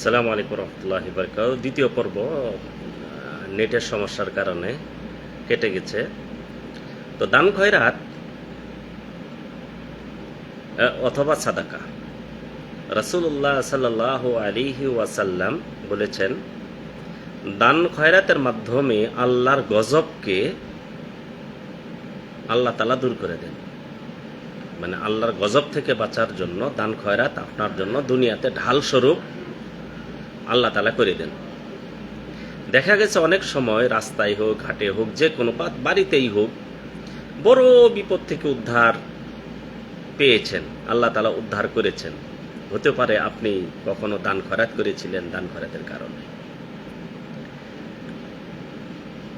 সালাম আলাইকুম রহমতুল্লাহ বরকাত দ্বিতীয় পর্ব নেটের সমস্যার কারণে কেটে গেছে। তো দান খয়রাত অথবা সাদাকা। রাসূলুল্লাহ সাল্লাহ আলিহি ওয়াসাল্লাম বলেছেন, দান খয়রাতের মাধ্যমে আল্লাহর গজবকে আল্লাহ তালা দূর করে দেন। মানে আল্লাহর গজব থেকে বাঁচার জন্য দান খয়রাত আপনার জন্য দুনিয়াতে ঢাল স্বরূপ আল্লাহ তালা করে দেন। দেখা গেছে অনেক সময় রাস্তায় হোক, ঘাটে হোক, যে কোনো বাড়িতেই হোক, বড় বিপদ থেকে উদ্ধার পেয়েছেন, আল্লাহ তালা উদ্ধার করেছেন। হতে পারে আপনি কখনো দান খরাত করেছিলেন দান খরাতের কারণে।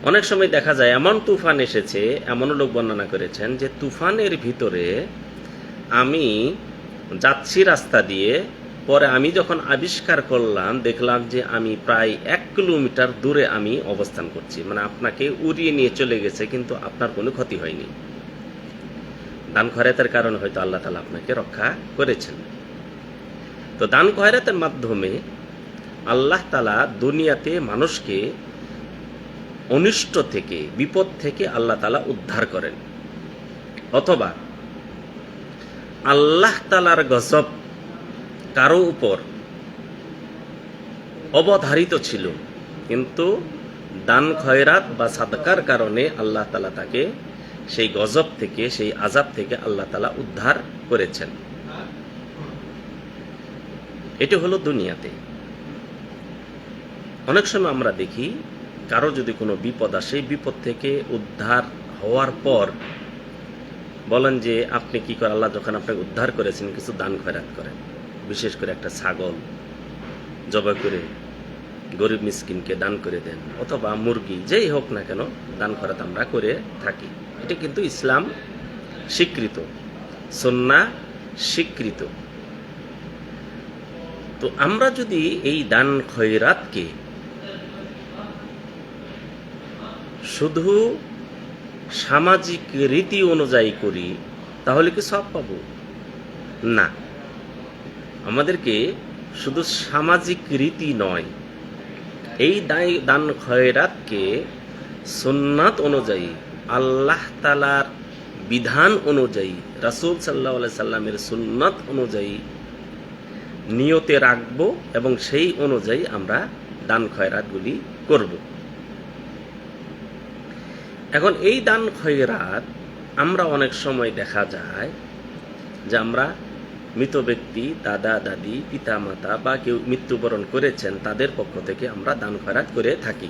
অনেক সময় দেখা যায় এমন তুফান এসেছে, এমন লোক বর্ণনা করেছেন যে তুফানের ভিতরে আমি যাচ্ছি রাস্তা দিয়ে পরে আমি যখন আবিষ্কার করলাম, দেখলাম যে আমি প্রায় এক কিলোমিটার দূরে আমি অবস্থান করছি। মানে আপনাকে উড়িয়ে নিয়ে চলে গেছে, কিন্তু আপনার কোনো ক্ষতি হয়নি। দান খয়রাতের কারণে হয়তো আল্লাহ তালা আপনাকে রক্ষা করেছেন। তো দান খয়রাতের মাধ্যমে আল্লাহ তালা দুনিয়াতে মানুষকে অনিষ্ট থেকে, বিপদ থেকে আল্লাহ তালা উদ্ধার করেন। অথবা আল্লাহ তালার গজব কারও উপর অবধারিত ছিল, কিন্তু দান খয়রাত বা সাদকার কারণে আল্লাহ তালা তাকে সেই গজব থেকে, সেই আজাব থেকে আল্লাহ তালা উদ্ধার করেছেন। এটি হলো দুনিয়াতে। অনেক সময় আমরা দেখি, কারও যদি কোনো বিপদ আসে বিপদ থেকে উদ্ধার হওয়ার পর বলেন যে, আপনি কি করে আল্লাহ যখন আপনাকে উদ্ধার করেছেন, কিছু দান খয়রাত করেন? বিশেষ করে একটা ছাগল জবাই করে গরিব মিসকিনকে দান করে দেন, অথবা মুরগি, যেই হোক না কেন দান খরাত আমরা করে থাকি। এটা কিন্তু ইসলাম স্বীকৃত, সন্না স্বীকৃত। তো আমরা যদি এই দান খয়রাতকে শুধু সামাজিক রীতি অনুযায়ী করি, তাহলে কি সব পাবো? না। আমাদেরকে শুধু সামাজিক রীতি নয়, এই দান খয়রাতকে সুন্নাত অনুযায়ী, আল্লাহ তালার বিধান অনুযায়ী, রাসুল সাল্লাহ সাল্লামের সুন্নাত অনুযায়ী নিয়তে রাখব এবং সেই অনুযায়ী আমরা দান খয়রাতগুলি করব। এখন এই দান খয়রাত আমরা অনেক সময় দেখা যায় যে আমরা মৃত ব্যক্তি, দাদা, দাদি পিতা মাতা বা কেউ মৃত্যুবরণ করেছেন, তাদের পক্ষ থেকে আমরা দান খয়রাত করে থাকি।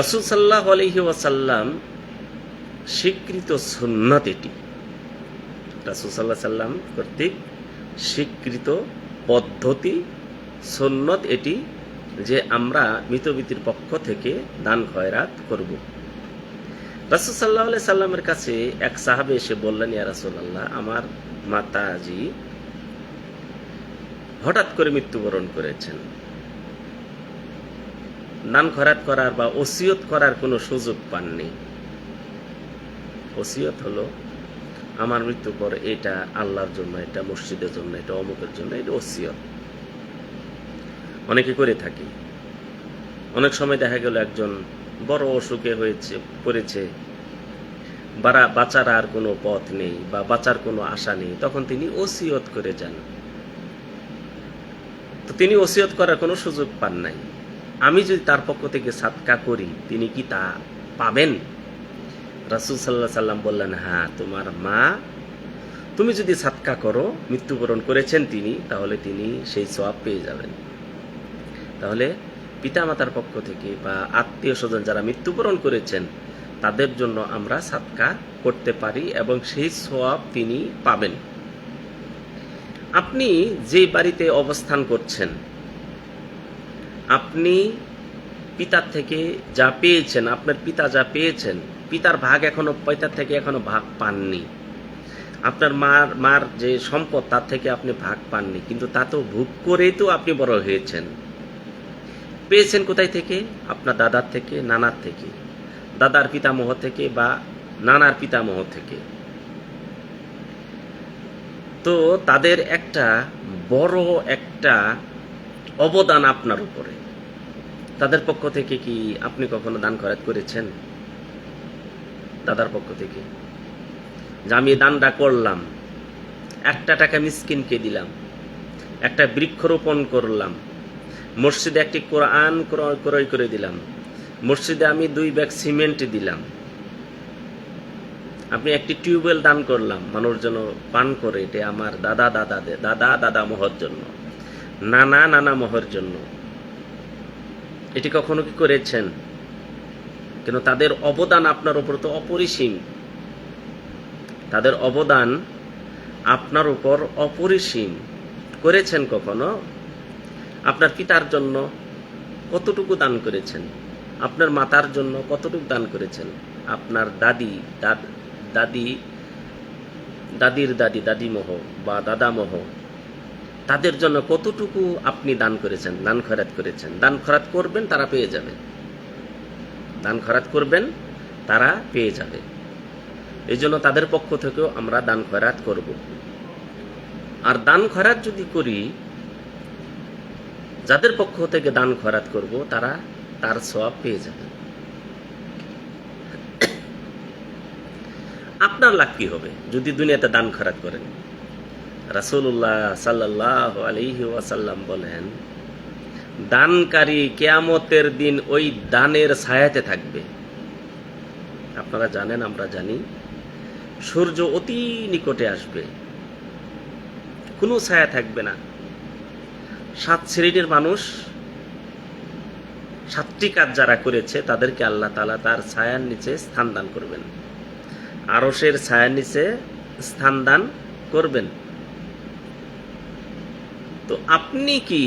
রসুল সাল্লাহ আলহি ওয়াসাল্লাম স্বীকৃত সুন্নত এটি। রাসুল সাল্লাহ সাল্লাম কর্তৃক স্বীকৃত পদ্ধতি, সুন্নত এটি যে আমরা মৃত ব্যক্তির পক্ষ থেকে দান খয়রাত করব। রাসুল সাল্লাহ সাল্লামের কাছে এক সাহাবে এসে বললেন, ইয়া রাসুল্লাহ আমার মাতাজি হঠাৎ করে মৃত্যুবরণ করেছেন। দান খরাত করার বা ওসিয়ত করার কোনো সুযোগ পাননি। ওসিয়ত হলো, আমার মৃত্যুর পর এটা আল্লাহর জন্য, এটা মসজিদের জন্য, এটা অমুকের জন্য, এটা ওসিয়ত। অনেকে করে থাকি। অনেক সময় দেখা গেল একজন বড় অসুখে হয়েছে, পড়েছে। বারা, বাঁচার আর কোনো পথ নেই বা বাঁচার কোনো আশা নেই। তখন তিনি ওসিয়ত করে যান। তো তিনি ওসিয়ত করার কোনো সুযোগ পান নাই। আমি যদি তার পক্ষ থেকে সাতকা করি, তিনি কি তা পাবেন? রাসুল সাল্লাহ সাল্লাম বললেন হ্যাঁ তোমার মা, তুমি যদি সাতকা করো, মৃত্যুবরণ করেছেন তিনি, তাহলে তিনি সেই সওয়াব পেয়ে যাবেন। তাহলে পিতামাতার পক্ষ থেকে বা আত্মীয় স্বজন যারা মৃত্যুবরণ করেছেন, তাদের জন্য আমরা সাতকা করতে পারি এবং সেই সোয়াব তিনি পাবেন। আপনি যে বাড়িতে অবস্থান করছেন, আপনি পিতার থেকে যা পেয়েছেন, আপনার পিতা যা পেয়েছেন, পিতার ভাগ এখনও, পিতার থেকে এখনও ভাগ পাননি। আপনার মার মার যে সম্পদ, তার থেকে আপনি ভাগ পাননি, কিন্তু তা তো ভোগ করেই তো আপনি বড় হয়েছেন। পেয়েছেন কোথায় থেকে? আপনার দাদার থেকে, নানার থেকে। দাদার পিতামহ থেকে বা নানার পিতামহ থেকে। তো তাদের একটা বড় একটা অবদান আপনার উপরে। তাদের পক্ষ থেকে কি আপনি কখনো দান খরাত করেছেন? দাদার পক্ষ থেকে। যে আমি দানটা করলাম, একটা টাকা মিসকিনকে দিলাম, একটা বৃক্ষরোপণ করলাম মসজিদে একটি কোরআন ক্রয় করে দিলাম। মসজিদে আমি দুই ব্যাগ সিমেন্ট দিলাম। আপনি একটি টিউবওয়েল দান করলাম, মানুষ যেন পান করে, এটা আমার দাদা দাদা দাদা দাদা মোহর জন্য, নানা নানা মোহর জন্য। এটি কখনো কি করেছেন? কেন তাদের অবদান আপনার উপর তো অপরিসীম। তাদের অবদান আপনার উপর অপরিসীম। করেছেন কখনো? আপনার পিতার জন্য কতটুকু দান করেছেন? আপনার মাতার জন্য কতটুকু দান করেছেন? আপনার দাদি দাদি দাদির দাদি, দাদিমোহ বা দাদামোহ, তাদের জন্য কতটুকু আপনি দান করেছেন? দান খরাত করেছেন। দান খরাত করবেন, তারা পেয়ে যাবে। দান খরাত করবেন, তারা পেয়ে যাবে। এই জন্য তাদের পক্ষ থেকেও আমরা দান খয়রাত করব। আর দান খয়রাত যদি করি যাদের পক্ষ থেকে দান খরাত করব, তারা তার সব পেয়ে যাবে। আপনার লাভ কি হবে যদি দুনিয়াতে দান খরাত করেন? রাসূলুল্লাহ সাল্লাহ আলাইহি ওয়াসাল্লাম বলেন, দানকারী কেয়ামতের দিন ওই দানের ছায়াতে থাকবে। আপনারা জানেন, আমরা জানি, সূর্য অতি নিকটে আসবে। কোনো ছায়া থাকবে না। সাত শ্রেণির মানুষ সাতটি কাজ যারা করেছে, তাদেরকে আল্লাহ তালা তার ছায়ার নিচে স্থান দান করবেন। আরসের ছায়ার নিচে স্থান দান করবেন। তো আপনি কি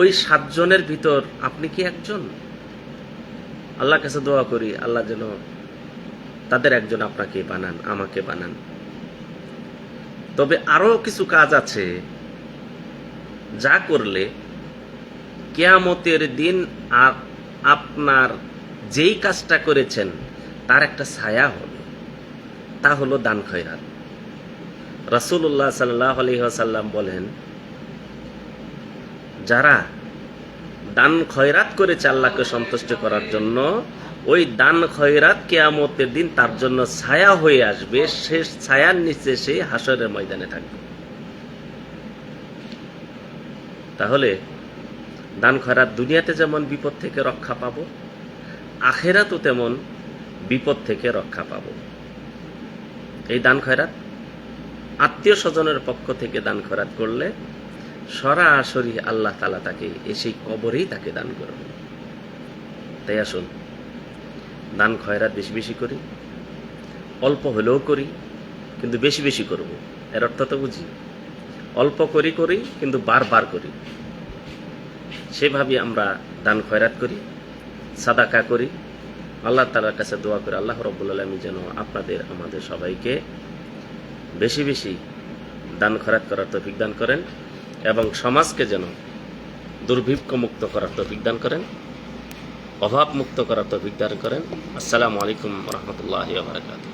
ওই সাতজনের ভিতর আপনি কি একজন? আল্লাহ কাছে দোয়া করি, আল্লাহ যেন তাদের একজন আপনাকে বানান, আমাকে বানান। তবে আরও কিছু কাজ আছে যা করলে কেয়ামতের দিন আপ- আপনার যেই কাজটা করেছেন, তার একটা ছায়া হবে। তা হলো দান খয়রাত। রাসূলুল্লাহ সাল্লাহ আলহিহাসাল্লাম বলেন, যারা দান খয়রাত করেছে আল্লাহকে সন্তুষ্ট করার জন্য ওই দান খয়রাত কেয়ামতের দিন তার জন্য ছায়া হয়ে আসবে, শেষ ছায়ার নিচে সে হাসরের ময়দানে থাকবে। তাহলে দান খয়রাত দুনিয়াতে যেমন বিপদ থেকে রক্ষা পাবো, আখেরাতও তেমন বিপদ থেকে রক্ষা পাবো। এই দান খয়রাত আত্মীয় স্বজনের পক্ষ থেকে দান খয়রাত করলে সরাসরি আল্লাহ তালা তাকে এসেই কবরেই তাকে দান করবে তাই আসুন দান খয়রাত বেশি বেশি করি, অল্প হলেও করি, কিন্তু বেশি বেশি করব। এর অর্থ তো বুঝি। অল্প করি করি, কিন্তু বারবার করি। সেভাবে আমরা দান খয়রাত করি, সাদাকা করি। আল্লাহ তালার কাছে দোয়া করি আল্লাহ রব্বুল আলমী যেন আপনাদের, আমাদের সবাইকে বেশি বেশি দান খরাত করার তৌফিক দান করেন এবং সমাজকে যেন দুর্ভিক্ষ মুক্ত করার তৌফিক দান করেন। অভাব মুক্ত করার তৌফিক দান করেন। আসসালামু আলাইকুম রহমতুল্লাহ বারকাত